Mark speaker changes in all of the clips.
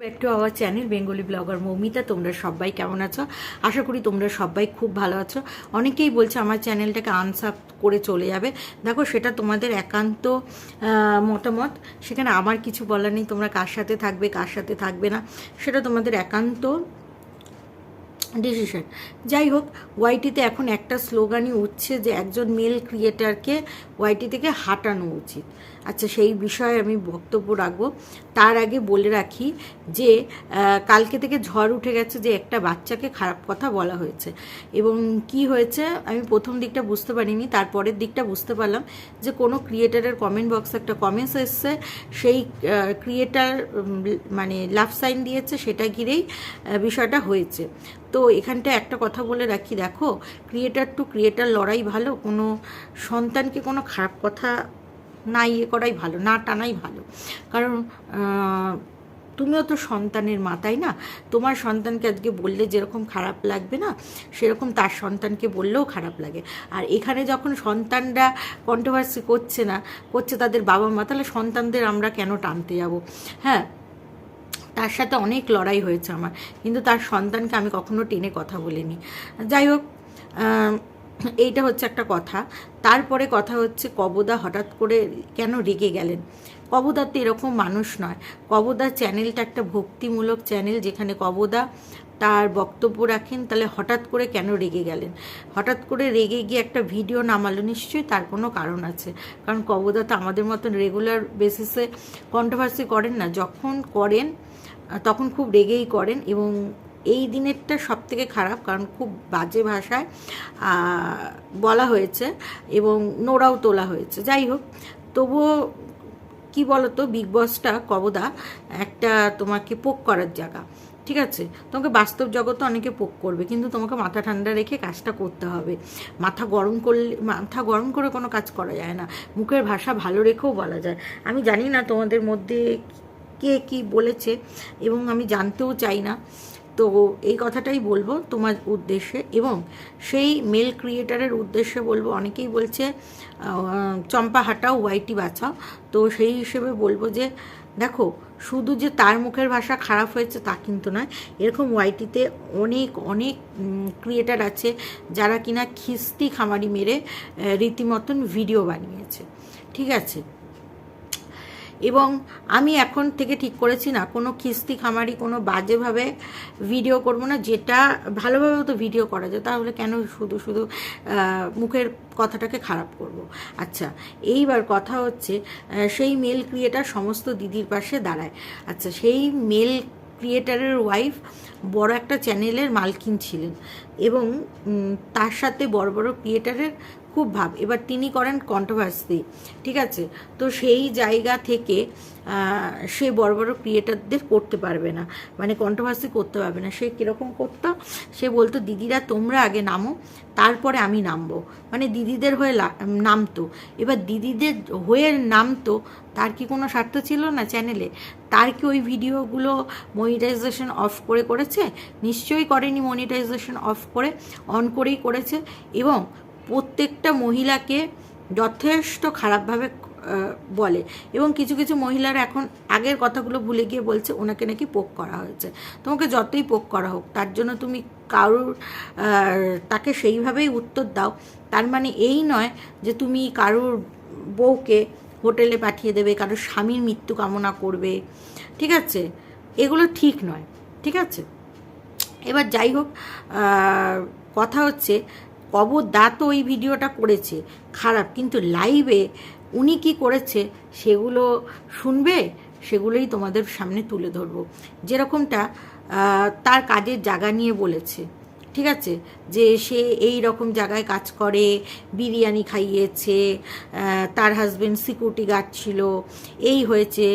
Speaker 1: Back to our channel Bengali blogger Moumita তোমরা সবাই কেমন আছো? আশা করি তোমরা সবাই খুব ভালো আছো। অনেকেই বলছে আমার চ্যানেলটাকে আনসাব করে চলে যাবে। দেখো, সেটা তোমাদের একান্ত মতামত। সেখানে আমার কিছু বলার নেই, তোমরা কার সাথে থাকবে, কার সাথে থাকবে না। সেটা তোমাদের একান্ত ডিসিশন যাই হোক ওয়াইটিতে এখন একটা স্লোগানই উঠছে যে একজন মেল ক্রিয়েটারকে ওয়াইটি থেকে হাঁটানো উচিত। আচ্ছা সেই বিষয়ে আমি বক্তব্য রাখব। তার আগে বলে রাখি যে কালকে থেকে ঝড় উঠে গেছে যে একটা বাচ্চাকে খারাপ কথা বলা হয়েছে। এবং কি হয়েছে আমি প্রথম দিকটা বুঝতে পারিনি, তারপরের দিকটা বুঝতে পারলাম যে কোনো ক্রিয়েটারের কমেন্ট বক্সে একটা কমেন্টস এসছে, সেই ক্রিয়েটার মানে লাভ সাইন দিয়েছে, সেটা ঘিরেই বিষয়টা হয়েছে। তো এখানটা একটা কথা বলে রাখি, দেখো ক্রিয়েটার টু ক্রিয়েটার লড়াই ভালো, কোনো সন্তানকে কোনো খারাপ কথা না ইয়ে করাই ভালো, না টানাই ভালো। কারণ তুমিও তো সন্তানের মা, তাই না? তোমার সন্তানকে আজকে বললে যেরকম খারাপ লাগবে না, সেরকম তার সন্তানকে বললেও খারাপ লাগে। আর এখানে যখন সন্তানরা কন্ট্রোভার্সি করছে না, করছে তাদের বাবা মা, তাহলে সন্তানদের আমরা কেন টানতে যাব? হ্যাঁ তার সাথে অনেক লড়াই হয়েছে আমার, কিন্তু তার সন্তানকে আমি কখনো টেনে কথা বলিনি। যাই হোক এইটা হচ্ছে একটা কথা। তারপরে কথা হচ্ছে কবদা হঠাৎ করে কেন রেগে গেলেন? কবদা তো এরকম মানুষ নয়। কবদা চ্যানেলটা একটা ভক্তিমূলক চ্যানেল যেখানে কবদা তার বক্তব্য রাখেন, তাহলে হঠাৎ করে কেন রেগে গেলেন? হঠাৎ করে রেগে গিয়ে একটা ভিডিও নামালো, নিশ্চয়ই তার কোনো কারণ আছে। কারণ কবদা তো আমাদের মতন রেগুলার বেসিসে কন্ট্রোভার্সি করেন না। যখন করেন, তখন খুব রেগেই করেন এবং এই দিনেরটা সব থেকে খারাপ, কারণ খুব বাজে ভাষায় বলা হয়েছে এবং নোড়াও তোলা হয়েছে। যাই হোক, তবুও কি বলতো বিগ বসটা কবদা, একটা তোমাকে পোক করার জায়গা, ঠিক আছে? তোমাকে বাস্তব জগতে অনেকে পোক করবে, কিন্তু তোমাকে মাথা ঠান্ডা রেখে কাজটা করতে হবে। মাথা গরম করলে, মাথা গরম করে কোনো কাজ করা যায় না, মুখের ভাষা ভালো রেখেও বলা যায়। আমি জানি না তোমাদের মধ্যে কে কি বলেছে, এবং আমি জানতেও চাই না। তো এই কথাটাই বলব তোমার উদ্দেশ্যে এবং সেই মেল ক্রিয়েটারের উদ্দেশ্যে বলব, অনেকেই বলছে চম্পা হাটাও ওয়াইটি বাঁচাও তো সেই হিসেবে বলব যে, দেখো, শুধু যে তার মুখের ভাষা খারাপ হয়েছে তা কিন্তু নয়, এরকম ওয়াইটিতে অনেক অনেক ক্রিয়েটার আছে যারা কিনা খিস্তি খামারি মেরে রীতিমতন ভিডিও বানিয়েছে। ঠিক আছে? এবং আমি এখন থেকে ঠিক করেছি না, কোনো খিস্তি খামারি, কোনো বাজেভাবে ভিডিও করব না, যেটা ভালোভাবে তো ভিডিও করা যায়, তাহলে কেন শুধু শুধু মুখের কথাটাকে খারাপ করব? আচ্ছা এইবার কথা হচ্ছে সেই মেল ক্রিয়েটার সমস্ত দিদির পাশে দাঁড়ায়। আচ্ছা সেই মেল ক্রিয়েটারের ওয়াইফ বড় একটা চ্যানেলের মালকিন ছিলেন এবং তার সাথে বড় বড় ক্রিয়েটারের খুব ভাব। এবার তিনি করেন কন্ট্রোভার্সি ঠিক আছে? তো সেই জায়গা থেকে সে বড় বড় ক্রিয়েটারদের করতে পারবে না। মানে কন্ট্রোভার্সি করতে পারবে না। সে কীরকম করতো? সে বলতো, দিদিরা, তোমরা আগে নামো, তারপরে আমি নামবো। মানে দিদিদের হয়ে নামতো। এবার দিদিদের হয়ে নামতো, তার কি কোনো স্বার্থ ছিল না চ্যানেলে? তার কি ওই ভিডিওগুলো মনিটাইজেশন অফ করে করে করেছে, নিশ্চয়ই করেনি মনিটাইজেশন অফ করে অন করেই করেছে এবং প্রত্যেকটা মহিলাকে যথেষ্ট খারাপভাবে বলে এবং কিছু কিছু মহিলারা এখন আগের কথাগুলো ভুলে গিয়ে বলছে, ওনাকে নাকি পোক করা হয়েছে। তোমাকে যতই পোক করা হোক, তার জন্য তুমি কারুর তাকে সেইভাবেই উত্তর দাও। তার মানে এই নয় যে তুমি কারোর বউকে হোটেলে পাঠিয়ে দেবে, কারোর স্বামীর মৃত্যু কামনা করবে, ঠিক আছে? এগুলো ঠিক নয়, ঠিক আছে? এবার যাই হোক কথা হচ্ছে কব দা তো ওই ভিডিওটা করেছে, খারাপ, কিন্তু লাইভে উনি কি করেছে, সেগুলো শুনবে, সেগুলোই তোমাদের সামনে তুলে ধরবো। যেরকমটা তার কাজের জায়গা নিয়ে বলেছে। ঠিক আছে? যে সে এই রকম জায়গায় কাজ করে, বিরিয়ানি খাইয়েছে তার হাজবেন্ড সিকিউরিটি গার্ড ছিল, এই হয়েছে,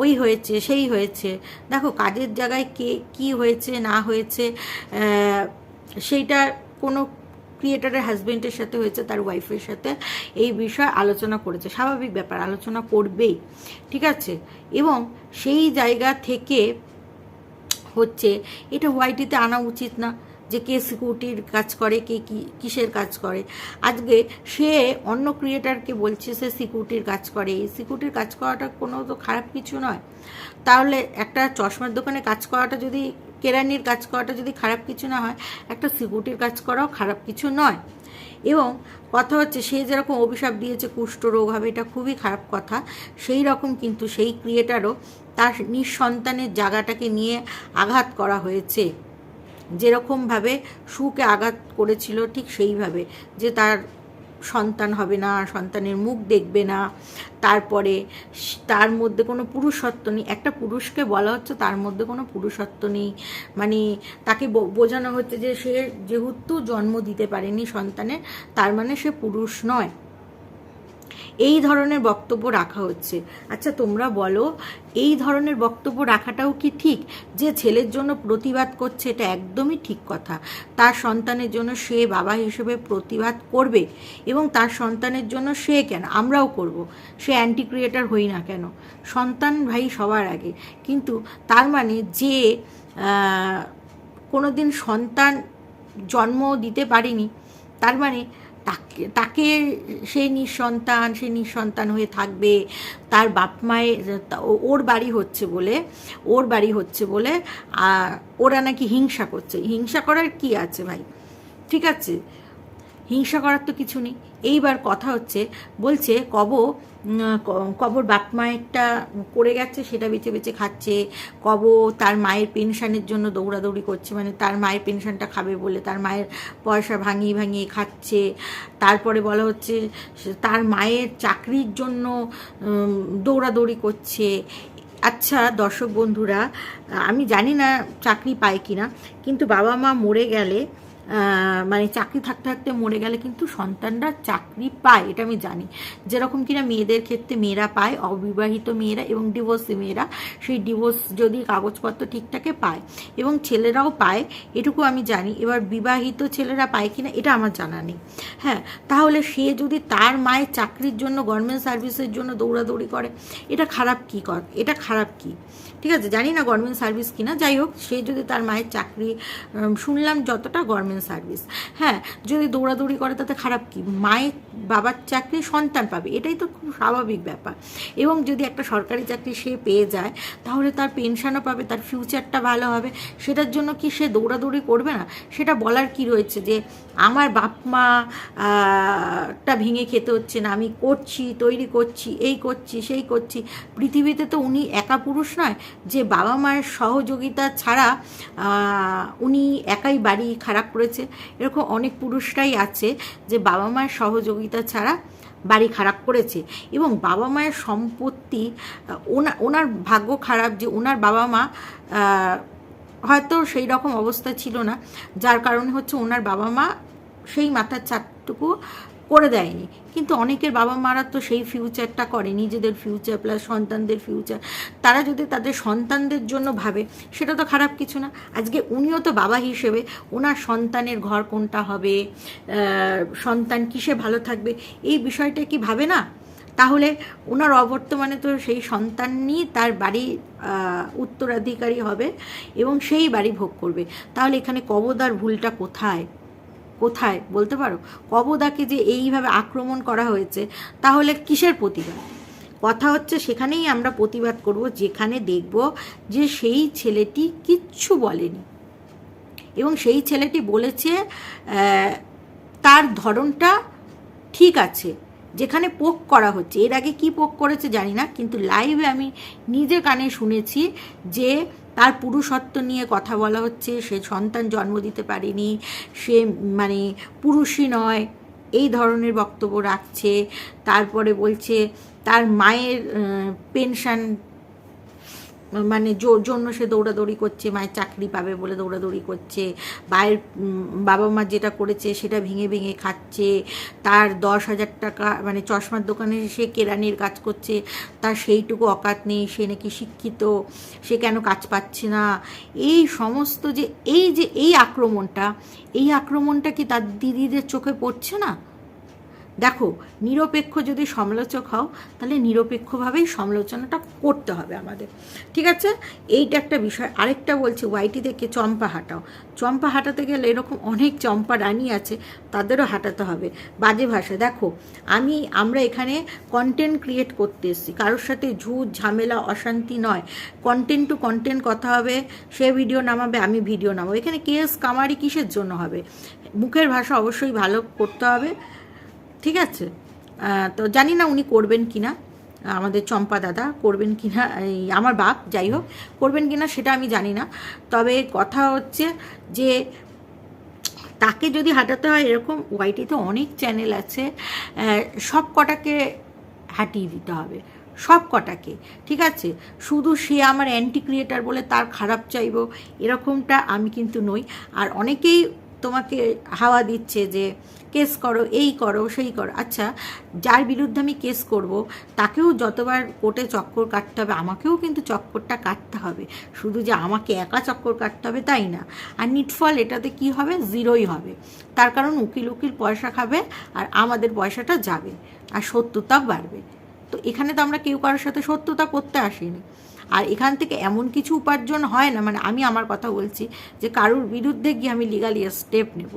Speaker 1: ওই হয়েছে, সেই হয়েছে। দেখো, কাজের জায়গায় কে, কি হয়েছে, না হয়েছে সেইটা কোনো ক্রিয়েটারের হাজবেন্ডের সাথে হয়েছে, তার ওয়াইফের সাথে এই বিষয়ে আলোচনা করেছে। স্বাভাবিক ব্যাপার, আলোচনা করবেই, ঠিক আছে? এবং সেই জায়গা থেকে হচ্ছে, এটা ওয়াইটিতে আনা উচিত না। যে কে সিকিউরিটির কাজ করে, কে কি, কিসের কাজ করে। আজকে সে অন্য ক্রিয়েটারকে বলছে সে সিকিউরিটির কাজ করে। এই সিকিউরিটির কাজ করাটা কোনো তো খারাপ কিছু নয়। তাহলে একটা চশমার দোকানে কাজ করাটা যদি, কেরানির কাজ করাটা যদি খারাপ কিছু না হয়, একটা সিকিউরিটির কাজ করাও খারাপ কিছু নয়। এবং কথা হচ্ছে সে যেরকম অভিশাপ দিয়েছে, কুষ্ঠ রোগ হবে, এটা খুবই খারাপ কথা। সেই রকম কিন্তু সেই ক্রিয়েটারও তার নিঃসন্তানের জায়গাটাকে নিয়ে আঘাত করা হয়েছে। যেরকমভাবে সুকে আঘাত করেছিল ঠিক সেইভাবে, যে তার সন্তান হবে না, সন্তানের মুখ দেখবে না, তারপরে তার মধ্যে কোনো পুরুষত্ব নেই, একটা পুরুষকে বলা হচ্ছে তার মধ্যে কোনো পুরুষত্ব নেই মানে তাকে বোঝানো হচ্ছে যে সে যেহেতু জন্ম দিতে পারেনি সন্তানের, তার মানে সে পুরুষ নয়। এই ধরনের বক্তব্য রাখা হচ্ছে। আচ্ছা তোমরা বলো এই ধরনের বক্তব্য রাখাটাও কি ঠিক? যে ছেলের জন্য প্রতিবাদ করছে এটা একদমই ঠিক কথা। তার সন্তানের জন্য সে বাবা হিসেবে প্রতিবাদ করবে এবং তার সন্তানের জন্য সে কেন? আমরাও করব। সে অ্যান্টি ক্রিয়েটার হই না কেন? সন্তান ভাই সবার আগে। কিন্তু তার মানে যে আহ, কোনোদিন সন্তান জন্ম দিতে পারেনি তার মানে তাকে তাকে সে নিঃসন্তান সে নিঃসন্তান হয়ে থাকবে। তার বাপ মায়ের, ওর বাড়ি হচ্ছে বলে, ওর বাড়ি হচ্ছে বলে ওরা নাকি হিংসা করছে। হিংসা করার কি আছে ভাই? ঠিক আছে? হিংসা করার তো কিছু নেই। এইবার কথা হচ্ছে, বলছে, কব কবর বাপ মায়েরটা করে গেছে, সেটা বেছে বেছে খাচ্ছে। কব তার মায়ের পেনশনের জন্য দৌড়াদৌড়ি করছে মানে তার মায়ের পেনশনটা খাবে বলে, তার মায়ের পয়সা ভাঙিয়ে ভাঙিয়ে খাচ্ছে। তারপরে বলা হচ্ছে তার মায়ের চাকরির জন্য দৌড়াদৌড়ি করছে। আচ্ছা দর্শক বন্ধুরা, আমি জানি না চাকরি পায় কিনা, কিন্তু বাবা মা মরে গেলে মানে চাকরি থাকতে থাকতে মরে গেলে কিন্তু সন্তানরা চাকরি পায়, এটা আমি জানি। যেরকম কিনা মেয়েদের ক্ষেত্রে মেয়েরা পায়, অবিবাহিত মেয়েরা এবং ডিভোর্সি মেয়েরা, সেই ডিভোর্স যদি কাগজপত্র ঠিকঠাকে পায়। এবং ছেলেরাও পায়, এটুকু আমি জানি। এবার বিবাহিত ছেলেরা পায় কিনা, এটা আমার জানা নেই। হ্যাঁ তাহলে সে যদি তার মায়ের চাকরির জন্য গভর্নমেন্ট সার্ভিসের জন্য দৌড়াদৌড়ি করে, এটা খারাপ কী কর, এটা খারাপ কী? ঠিক আছে, জানি না গভর্নমেন্ট সার্ভিস কিনা, যাই হোক, সে যদি তার মায়ের চাকরি শুনলাম যতটা গভর্নমেন্ট সার্ভিস হ্যাঁ যদি দৌড়াদৌড়ি করে তাতে খারাপ কি? মায়ের বাবার চাকরি সন্তান পাবে এটাই তো খুব স্বাভাবিক ব্যাপার। এবং যদি একটা সরকারি চাকরি সে পেয়ে যায় তাহলে তার পেনশনও পাবে তার ফিউচারটা ভালো হবে। সেটার জন্য কি সে দৌড়াদৌড়ি করবে না? সেটা বলার কি রয়েছে যে আমার বাপ মা আহ, টা ভেঙে খেতে হচ্ছে না আমি করছি তৈরি করছি এই করছি সেই করছি। পৃথিবীতে তো উনি একা পুরুষ নয় যে বাবা মায়ের সহযোগিতা ছাড়া উনি একাই বাড়ি খারাপ করেছে। এরকম অনেক পুরুষরাই আছে যে বাবা মায়ের সহযোগিতা ছাড়া বাড়ি খারাপ করেছে। এবং বাবা মায়ের সম্পত্তি ওনার ভাগ্য খারাপ যে ওনার বাবা মা হয়তো সেই রকম অবস্থা ছিল না। যার কারণে হচ্ছে ওনার বাবা মা সেই মাথার চারটুকু করে দেয়নি। কিন্তু অনেকের বাবা মারা তো সেই ফিউচারটা করে, নিজেদের ফিউচার প্লাস সন্তানদের ফিউচার তারা যদি তাদের সন্তানদের জন্য ভাবে, সেটা তো খারাপ কিছু না। আজকে উনিও তো বাবা হিসেবে ওনার সন্তানের ঘর কোনটা হবে সন্তান কিসে ভালো থাকবে, এই বিষয়টা কি ভাবে না? তাহলে ওনার অবর্তমানে তো সেই সন্তানই তার বাড়ি উত্তরাধিকারী হবে এবং সেই বাড়ি ভোগ করবে। তাহলে এখানে কবদার ভুলটা কোথায়? কোথায় বলতে পারো? কবদাকে যে এইভাবে আক্রমণ করা হয়েছে, তাহলে কিসের প্রতিবাদ? কথা হচ্ছে সেখানেই আমরা প্রতিবাদ করব, যেখানে দেখব যে সেই ছেলেটি কিচ্ছু বলেনি। এবং সেই ছেলেটি বলেছে তার ধরনটা ঠিক আছে, যেখানে পোক করা হচ্ছে। এর আগে কি পোক করেছে জানি না, কিন্তু লাইভে আমি নিজে কানে শুনেছি যে তার পুরুষত্ব নিয়ে কথা বলা হচ্ছে, সে সন্তান জন্ম দিতে পারেনি, সে মানে পুরুষই নয়, এই ধরনের বক্তব্য রাখছে। তারপরে বলছে, তার মায়ের পেনশন মানে জো- জন্য সে দৌড়াদৌড়ি করছে, মায়ের চাকরি পাবে বলে দৌড়াদৌড়ি করছে মায়ের বাবা মা যেটা করেছে সেটা ভেঙে ভেঙে খাচ্ছে, তার দশ হাজার টাকা মানে চশমার দোকানে সে কেরানির কাজ করছে, তার সেইটুকু অকাত নেই, সে নাকি শিক্ষিত, সে কেন কাজ পাচ্ছে না? এই সমস্ত যে, এই যে, এই আক্রমণটা এই আক্রমণটা কি তার দিদিদের চোখে পড়ছে না? দেখো, নিরপেক্ষ যদি সমালোচক হও, তাহলে নিরপেক্ষভাবেই সমালোচনাটা করতে হবে আমাদের। ঠিক আছে? এইটা একটা বিষয়। আরেকটা বলছে ওয়াইটি থেকে চম্পা হাঁটাও। চম্পা হাঁটাতে গেলে এরকম অনেক চম্পা রানী আছে, তাদেরও হাঁটাতে হবে। বাজে ভাষা দেখো, আমি, আমরা এখানে কন্টেন্ট ক্রিয়েট করতে এসেছি। কারোর সাথে ঝুট, ঝামেলা, অশান্তি নয়। কন্টেন্ট টু কন্টেন্ট কথা হবে, সে ভিডিও নামাবে, আমি ভিডিও নামাবো। এখানে কেস কামারি কিসের জন্য হবে? মুখের ভাষা অবশ্যই ভালো করতে হবে। ঠিক আছে? তো জানি না উনি করবেন কি না আমাদের চম্পা দাদা করবেন কি না আমার বাপ, যাই হোক, করবেন কি না সেটা আমি জানি না। তবে কথা হচ্ছে যে তাকে যদি হাঁটাতে হয় এরকম, ওয়াইটিতে অনেক চ্যানেল আছে সব কটাকে হাঁটিয়ে দিতে হবে। সব কটাকে, ঠিক আছে? শুধু সে আমার অ্যান্টি ক্রিয়েটার বলে তার খারাপ চাইব, এরকমটা আমি কিন্তু নই। আর অনেকেই তোমাকে হাওয়া দিচ্ছে যে কেস করো, এই করো, সেই করো। আচ্ছা যার বিরুদ্ধে আমি কেস করব, তাকেও যতবার কোর্টে চক্কর কাটতে হবে, আমাকেও কিন্তু চক্করটা কাটতে হবে। শুধু যে আমাকে একা চক্কর কাটতে হবে তাই না? আর নিটফল এটাতে কি হবে? জিরোই হবে। তার কারণ উকিল উকিল পয়সা খাবে আর আমাদের পয়সাটা যাবে, আর সত্যতা বাড়বে। তো এখানে তো আমরা কেউ কারোর সাথে সত্যতা করতে আসিনি। আর এখান থেকে এমন কিছু উপার্জন হয় না মানে আমি আমার কথা বলছি যে কারোর বিরুদ্ধে গিয়ে আমি লিগালি স্টেপ নেব,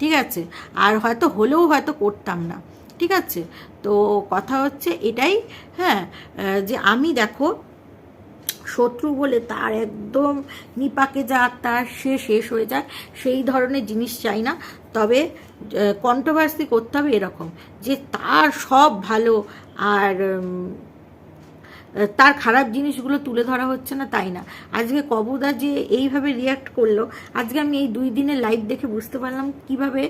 Speaker 1: ঠিক আছে? আর হয়তো হলেও হয়তো করতাম না, ঠিক আছে? তো কথা হচ্ছে এটাই হ্যাঁ যে আমি দেখো শত্রু বলে তার একদম নিপাকে যাক, তার সে শেষ হয়ে যাক, সেই ধরনের জিনিস চাই না। তবে কন্ট্রোভার্সি করতে হবে এরকম যে তার সব ভালো আর তার খারাপ জিনিসগুলো তুলে ধরা হচ্ছে না, তাই না? আজকে কবুদা যে এইভাবে রিয়াক্ট করল, আজকে আমি এই দুই দিনের লাইভ দেখে বুঝতে পারলাম কীভাবে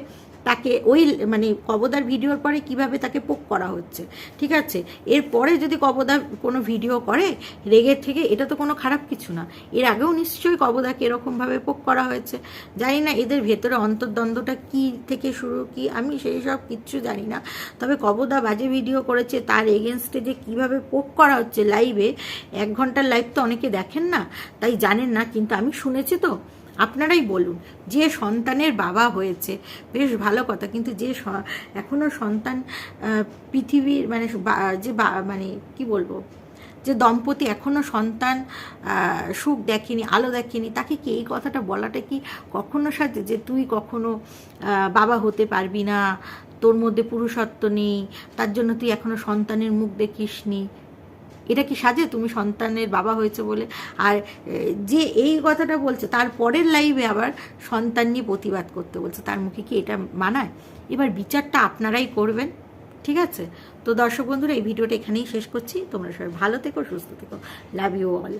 Speaker 1: তাকে ওই মানে কবদার ভিডিওর পরে কীভাবে তাকে পোক করা হচ্ছে, ঠিক আছে? এরপরে যদি কবদা কোনো ভিডিও করে, রেগে থেকে, এটা তো কোনো খারাপ কিছু না। এর আগেও নিশ্চয়ই কবদাকে এরকমভাবে পোক করা হয়েছে। জানি না এদের ভেতরে অন্তর্দ্বন্দ্বটা কি থেকে শুরু, কি আমি সেই সব কিচ্ছু জানি না। তবে কবদা বাজে ভিডিও করেছে, তার এগেনস্টে যে কীভাবে পোক করা হচ্ছে লাইভে এক ঘণ্টার লাইভ তো অনেকে দেখেন না, তাই জানেন না, কিন্তু আমি শুনেছি তো। আপনারাই বলুন, যে সন্তানের বাবা হয়েছে, বেশ ভালো কথা, কিন্তু যে স- এখনও সন্তান পৃথিবীর মানে যে মানে কি বলব, যে দম্পতি এখনও সন্তান সুখ দেখেনি, আলো দেখেনি, তাকে কি এই কথাটা বলাটা কি কখনো সাথে যে তুই কখনো বাবা হতে পারবি না, তোর মধ্যে পুরুষত্ব নেই, তার জন্য তুই এখনও সন্তানের মুখ দেখিসনি? এটা কি সাজে? তুমি সন্তানের বাবা হয়েছে বলে। আর যে এই কথাটা বলছে, তার পরের লাইভে আবার সন্তান নিয়ে প্রতিবাদ করতে বলছে। তার মুখে কি এটা মানায়? এবার বিচারটা আপনারাই করবেন, ঠিক আছে? তো দর্শক বন্ধুরা, এই ভিডিওটা এখানেই শেষ করছি। তোমরা সবাই ভালো থেকো, সুস্থ থেকো। Love you all